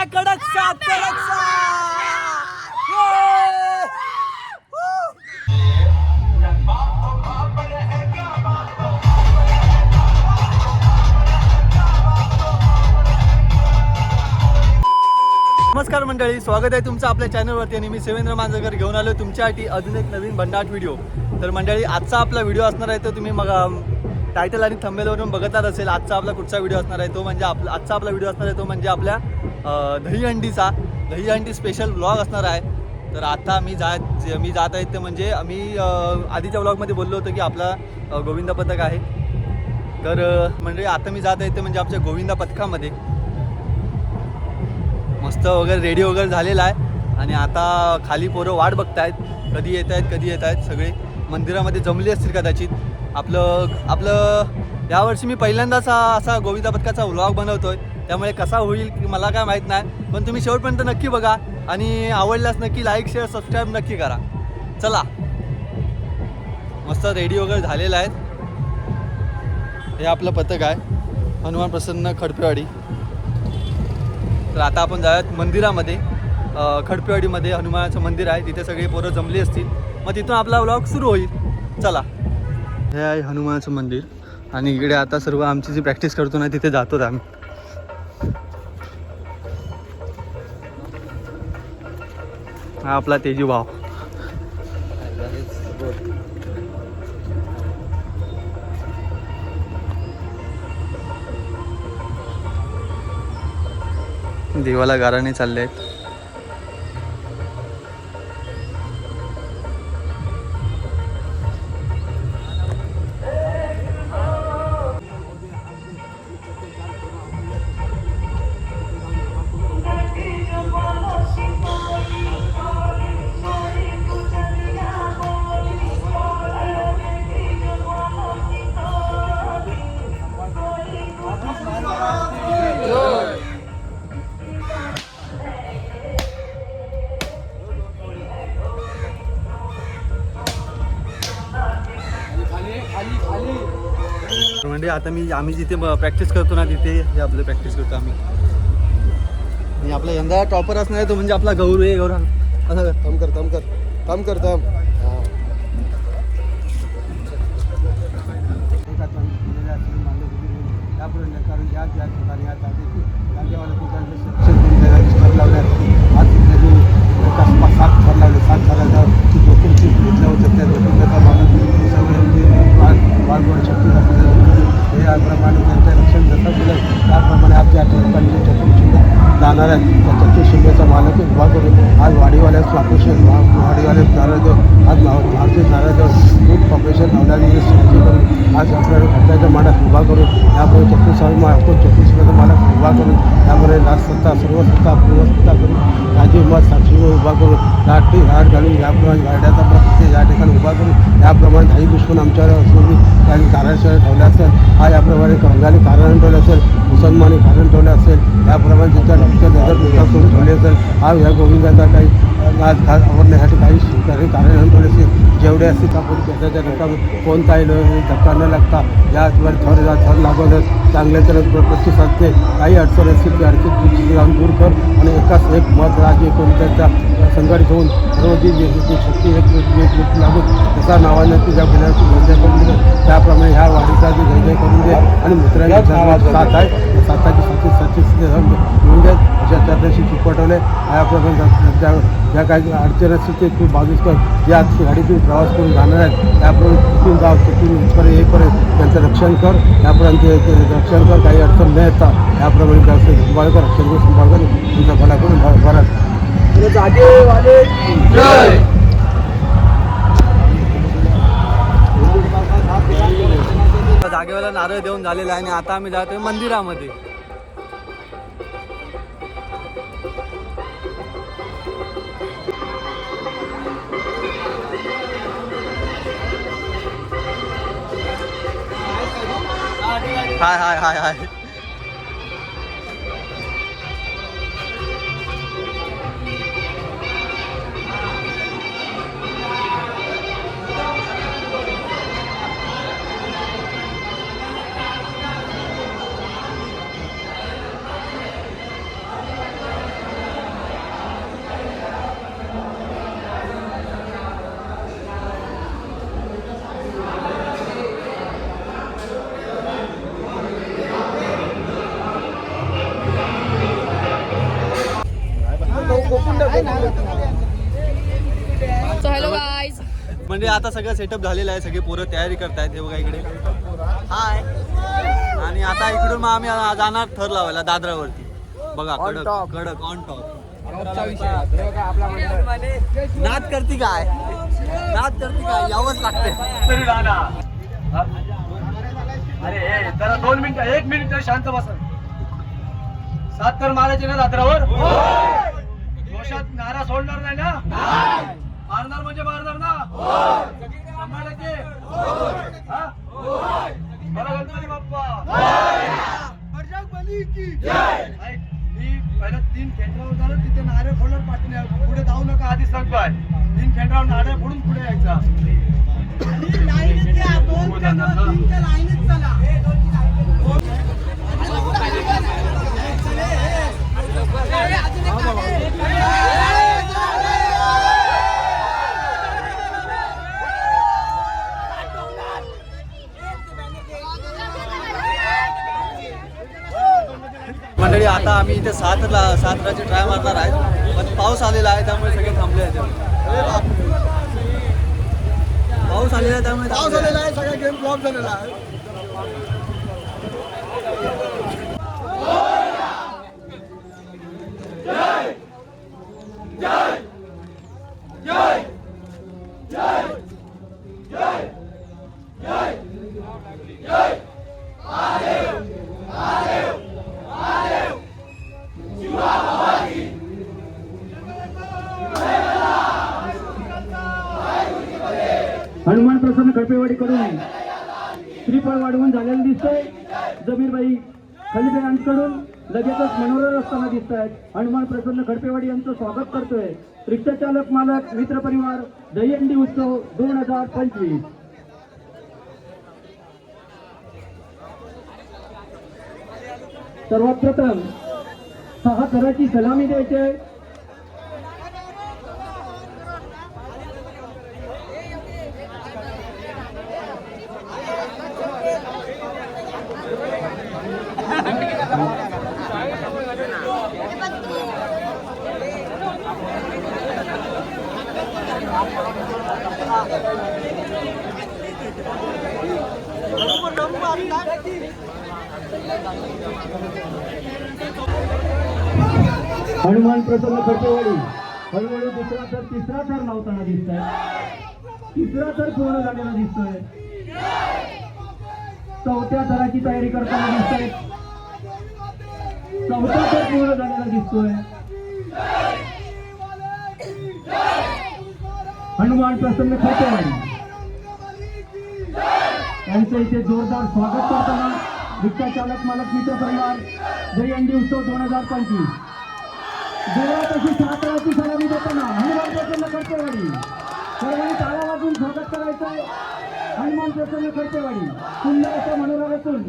आहे कडक साथ कडक! नमस्कार मंडळी स्वागत आहे तुमचं आपल्या चॅनलवरती आणि मी सेवेंद्र मांजरकर घेऊन आलो तुमच्यासाठी अजून एक नवीन भन्नाट व्हिडिओ. तर मंडळी आजचा आपला व्हिडिओ असणार आहे तो तुम्ही मग टायटल आणि थंबेलवरून बघतात असेल आजचा आपला कुठचा व्हिडिओ असणार आहे तो म्हणजे आपला आजचा आपला व्हिडिओ असणार आहे तो म्हणजे आपल्या दहीहंडीचा दहीहंडी स्पेशल ब्लॉग असणार आहे. तर आता मी जात जे- मी जात आहेत ते म्हणजे आम्ही आधीच्या ब्लॉगमध्ये बोललो होतो की आपला गोविंदा पथक आहे. तर म्हणजे आता मी जात आहे ते म्हणजे आमच्या गोविंदा पथकामध्ये. मस्त वगैरे रेडी वगैरे झालेला आहे. आणि आता खाली पोरं वाट बघतायत. कधी येत आहेत कधी येत आहेत सगळे. मंदिरामध्ये जमली असतील कदाचित. आपलं आपलं यावर्षी मी पहिल्यांदाच हा असा गोविंदा पथकाचा व्लॉग बनवतोय. त्यामुळे कसा होईल की मला काय माहीत नाही. पण तुम्ही शेवटपर्यंत नक्की बघा आणि आवडल्यास नक्की लाईक शेअर सबस्क्राईब नक्की करा. चला. मस्त रेडी वगैरे झालेलं आहेत. हे आपलं पथक आहे. हनुमान प्रसन्न खडपेवाडी. तर आता आपण जाऊयात मंदिरामध्ये. खडपेवाडीमध्ये हनुमानाचं मंदिर आहे. तिथे सगळे पोरं जमली असतील. मग तिथून आपला ब्लॉग सुरू होईल. चला. हे आहे हनुमानाचं मंदिर आणि इकडे आता सर्व आमची जी प्रॅक्टिस करतो ना तिथे जातो आम्ही. हा आपला तेजी भाव देवाला गाराने चालले आहेत. म्हणजे आता मी आम्ही जिथे प्रॅक्टिस करतो ना तिथे हे आपलं प्रॅक्टिस करतो आम्ही. आणि आपला यंदा टॉपर असणार तो म्हणजे आपला गौरव आहे गौरव. असं कर. थांब कर थांब कर. थांब कर थांब. याप्रमाणे त्यांचं रक्षण जसं केलं त्याप्रमाणे आज या ठिकाणी चतुर्शिंग जाणार आहे त्या चतुर्शिंगेचा मालक उभा करून आज वाडीवाल्यास ऑपरेशन वाडीवाल्यास नारळ देऊन आज नाव- भारतीय नारळ देऊन दूध ऑपरेशन लावल्याने सज्ज करून आज आपल्या खड्ड्याच्या माडात उभा करून यामुळे चतुर्सावी आपण चतुर्शिंगाचा मालक उभा करून त्यामुळे राजसत्ता व्यवस्था सत्ता करून राजी मत साक्षी उभा करून लाटी हात घालून याप्रमाणे गाड्याचा प्रत्येक या ठिकाणी उभा करून याप्रमाणे काही दुश्मन आमच्यावर असून त्यांनी कार्यशाळा ठेवल्या असेल हा याप्रमाणे कंगाली कारण ठेवलं असेल मुसलमानी कारण ठेवलं असेल याप्रमाणे त्यांच्या डॉक्टर नजर निकाल करून ठेवले असेल हा या गोविंदाचा काही आज खास आवडण्यासाठी काही काही कारण ठेवले असेल जेवढे असतील आपण त्याच्या धक्का कोणताही न धक्का न लागता यावर थर थर लागवलं चांगल्या तर प्रतिसाद दे काही अडचण असतील ती अडचण तुझी जाऊन दूर कर आणि एकाच एक मत राज्य करून त्यांचा संघटित होऊन सर्व जी शक्ती एक लागून त्याचा नावाने तुझ्या गुन्ह्याची जय करून दे त्याप्रमाणे ह्या वाढीचा जी जय करून दे आणि मित्रांची साथ आहे त्या साताची साथी साथी मिळून दे अशा चरणाशी चिपटवले याप्रमाणे ज्या ज्या काही अडचण असतील ते तू बाजूस कर ज्या गाडीतून प्रवास करून जाणार आहेत त्याप्रमाणे तिथून जाऊ तिथून इथपर्यंत येईपर्यंत त्यांचं रक्षण कर त्यापर्यंत रक्षण कर काही अडचण न येता याप्रमाणे त्यांचं सांभाळ कर रक्षण सांभाळ कर तुमचा भला करून जागेवाला नारळ देऊन झालेला आहे आणि आता आम्ही जातोय मंदिरामध्ये. हाय हाय हाय हाय. आता सगळं सेटअप झालेलं आहे सगळे पोरं तयारी करतायत हे बघा इकडे. हाय आणि आता इकडून मग आम्ही जाणार थर लावायला दादरावरती. बघा कडक कडक ऑन टॉप नाद करती काय? नाद करती काय? यावंच लागते हा? अरे जरा दोन मिनिटं एक मिनिट शांत बसा. सात तर मारायचे ना दादरावर? दोषात नारा सोडणार नाही ना? मारणार म्हणजे मारणार ना? शंभर टक्के हा? बोला गणपती बाप्पा. ऐक, मी पहिला तीन खेंड्रावर झालं तिथे नारे फोडलं पाठवले पुढे जाऊ नका आधी सांगतोय तीन खेंड्रावर नारे फोडून पुढे यायचा. मंडळी आता आम्ही इथे सातला सातराची ट्राय मारणार आहे पण पाऊस आलेला आहे त्यामुळे सगळे थांबले आहेत पाऊस आलेला आहे त्यामुळे पाऊस. झालेला आहे सगळा गेम फ्लॉप झालेला आहे प्रसन्न श्रीफळ वाढवून झालेलं दिसतंय. जमीरबाई खलिबे यांच्याकडून लगेचच मनोरंजन असताना दिसत आहेत हनुमान प्रसन्न खडपेवाडी यांचं स्वागत करतोय. रिक्षा चालक मालक मित्र परिवार दहीहंडी उत्सव दोन हजार पंचवीस. सर्वात प्रथम सहा थराची सलामी द्यायची आहे. हनुमान प्रसन्न खर्चेवाडी हळूहळू दुसरा तर तिसरा थर लावताना दिसत आहे तिसरा थर पूर्ण झालेला दिसतोय. चौथ्या थराची तयारी करताना दिसत आहे चौथा थर पूर्ण झालेला दिसतोय. हनुमान प्रसन्न खर्चेवाडी यांचं इथे जोरदार स्वागत करताना रिक्षा चालक मालक मित्र परिवार दहीहंडी उत्सव दोन हजार पंचवीस. जोरात अशी साताराची सलामी देताना हनुमान प्रसन्न खडकेवाडी सर्वांनी टाळा वाजून स्वागत करायचं हनुमान प्रसन्न खडकेवाडी सुंदर असं मनोरम असून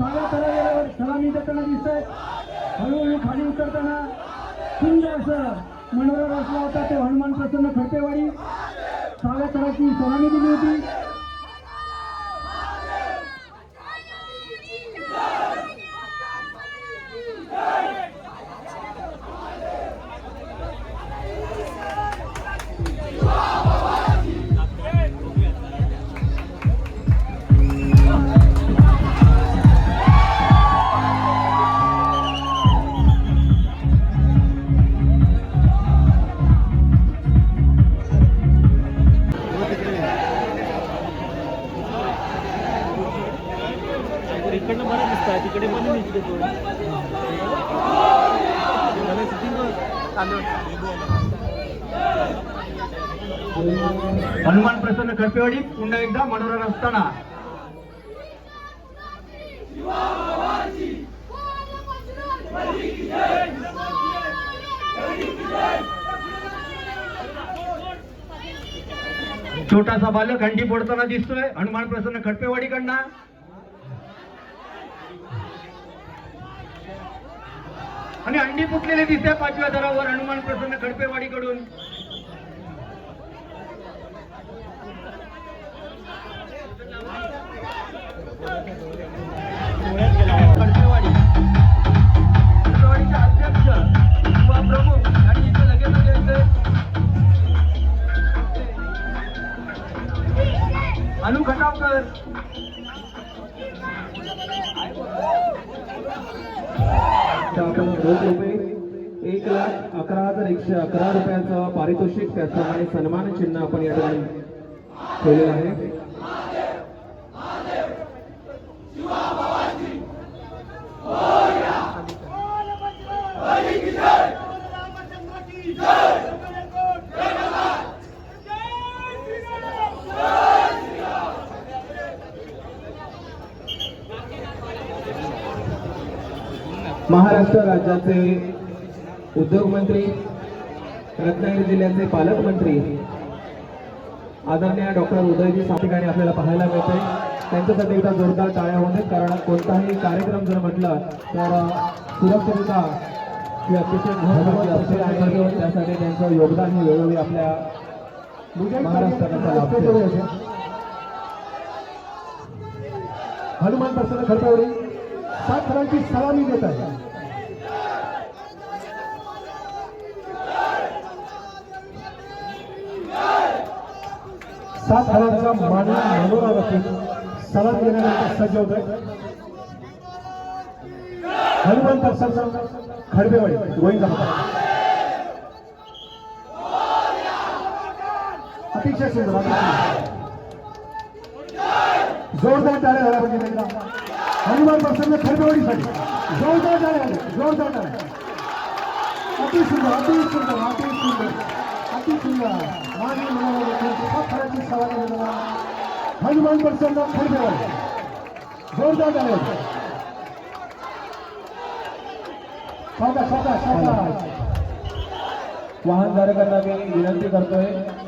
साऱ्या तळावर सलामी देताना दिसत आहेत हळूहळू खाली उतरताना सुंदर असं मनोरम असला होता ते हनुमान प्रसन्न खडकेवाडी सहाव्या तराची सलामी दिली होती. हनुमान पुन्हा एकदा मनोरंजन असताना. छोटासा बालक हंडी फोडताना दिसतोय. हनुमान प्रसन्न खडपेवाडीकडनं आणि अंडी फुटलेले दिसते पाचव्या दरावर हनुमान प्रसन्न खडपेवाडीकडून अनु खटावकर. एक लाख अकरा हजार एकशे अकरा रुपयांचा पारितोषिक त्याचप्रमाणे सन्मान चिन्ह आपण या ठिकाणी केलेलं आहे. महाराष्ट्र राज्याचे उद्योगमंत्री रत्नागिरी जिल्ह्याचे पालकमंत्री आदरणीय डॉक्टर उदयजी साठिकाणी आपल्याला पाहायला मिळते त्यांच्यासाठी एकदा जोरदार टाळ्या होते कारण कोणताही कार्यक्रम जर म्हटलं तर सुरक्षितता ही अतिशय महत्वाची असते आणि त्यासाठी त्यांचं योगदान हे वेळोवेळी आपल्या महाराष्ट्राचा लाभते हनुमान प्रसन्न खडपवडी सात खरांची सलामी देत आहे सात हजारचा मानवी मनोरा रचून सलाम देण्यानंतर सज्ज होत आहे हनुमान प्रसन्न खडबेवाडी गोविंद अतिशय सुंदर अतिशय सुंदर. जोरदार टाळ्या झाल्या म्हणजे पाहिजे त्यांना हनुमान प्रसन्न खडबेवाडीसाठी जोरदार टाळ्या झाल्या जोरदार टाळ्या. अति सुंदर अति सुंदर अति सुंदर अति सुंदर. मानवी मनोरंजन सवारी हनुमान प्रसन्न खरबेवाडी जोरदार झाल्या. सावकाश सावकाश सावकाश वाहनधारकांना मी विनंती करतोय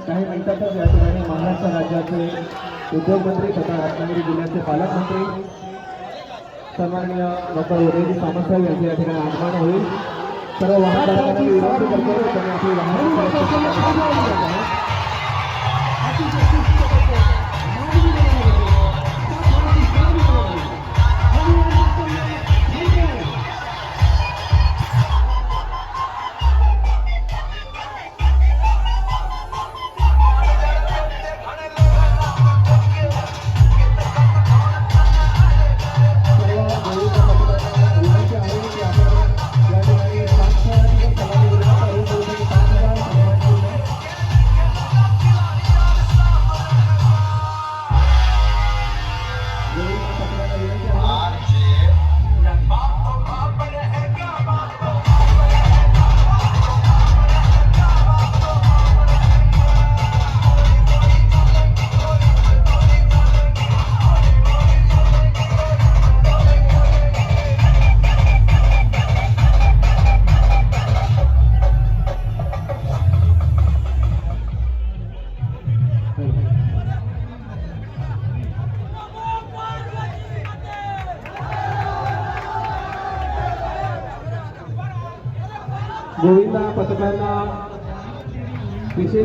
काही मिनिटातच या ठिकाणी महाराष्ट्र राज्याचे उद्योगमंत्री तथा रत्नागिरी जिल्ह्याचे पालकमंत्री सन्माननीय डॉक्टर उदयजी सामंतसाहेब यांचे या ठिकाणी आगमन होईल. सर्व वाहनधारकांना मी विनंती करतोय त्यांनी आपली वाहन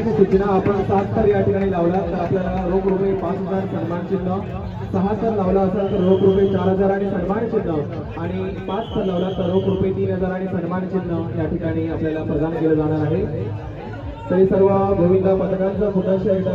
विशेष सूचना आपण सात तर या ठिकाणी लावला तर आपल्याला रोख रुपये पाच हजार सन्मान चिन्ह सहा तर लावला असेल तर रोख रुपये चार हजार आणि सन्मान चिन्ह. आणि पाच तर लावला तर रोख रुपये तीन हजार आणि सन्मान चिन्ह या ठिकाणी आपल्याला प्रदान केलं जाणार आहे. तरी सर्व गोविंदा पथकांचं पुन्हा एकदा